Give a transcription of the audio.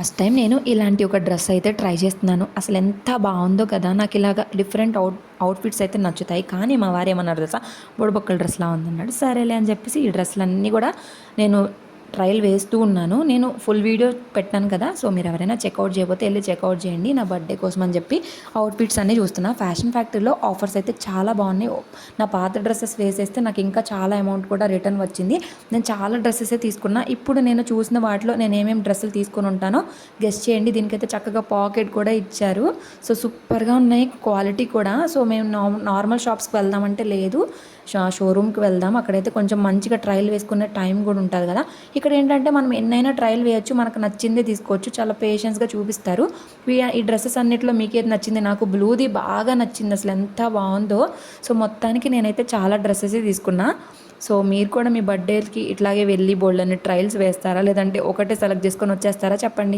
First time నేను ఇలాంటి ఒక డ్రెస్ అయితే ట్రై చేస్తున్నాను. అసలు ఎంత బాగుందో కదా నాకు ఇలాగ డిఫరెంట్ అవుట్ అవుట్ఫిట్స్ అయితే నచ్చుతాయి. కానీ మా వారు ఏమన్నారు తెలుసా? బుడబొక్కల డ్రెస్లా ఉందన్నాడు. సరేలే అని చెప్పేసి ఈ డ్రెస్లన్నీ కూడా నేను ట్రయల్ వేస్తూ ఉన్నాను. నేను ఫుల్ వీడియో పెట్టాను కదా సో మీరు ఎవరైనా చెక్అవుట్ చేయకపోతే వెళ్ళి చెక్అవుట్ చేయండి. నా బర్త్డే కోసం అని చెప్పి అవుట్ఫిట్స్ అన్నీ చూస్తున్నా. ఫ్యాషన్ ఫ్యాక్టరీలో ఆఫర్స్ అయితే చాలా బాగున్నాయి. నా పాత డ్రెస్సెస్ వేసేస్తే నాకు ఇంకా చాలా అమౌంట్ కూడా రిటర్న్ వచ్చింది. నేను చాలా డ్రెస్సెస్ తీసుకున్నా. ఇప్పుడు నేను చూసిన వాటిలో నేను ఏమేమి డ్రెస్సులు తీసుకొని ఉంటానో గెస్ట్ చేయండి. దీనికైతే చక్కగా పాకెట్ కూడా ఇచ్చారు. సో సూపర్గా ఉన్నాయి క్వాలిటీ కూడా. సో మేము నార్మల్ షాప్స్కి వెళ్దామంటే లేదు. షా షోరూమ్కి వెళ్దాం. అక్కడైతే కొంచెం మంచిగా ట్రయల్ వేసుకునే టైం కూడా ఉంటుంది కదా. ఇక్కడ ఏంటంటే మనం ఎన్నైనా ట్రయల్ వేయచ్చు మనకు నచ్చిందే తీసుకోవచ్చు. చాలా పేషెన్స్గా చూపిస్తారు. ఈ డ్రెస్సెస్ అన్నిట్లో మీకు ఏది నచ్చింది? నాకు బ్లూది బాగా నచ్చింది అసలు. ఎంత బాగుందో. సో మొత్తానికి నేనైతే చాలా డ్రెస్సెస్ తీసుకున్నా. సో మీరు కూడా మీ బర్త్డేకి ఇట్లాగే వెళ్ళి బోల్డ్ అన్ని ట్రయల్స్ వేస్తారా? లేదంటే ఒకటే సెలెక్ట్ చేసుకొని వచ్చేస్తారా? చెప్పండి.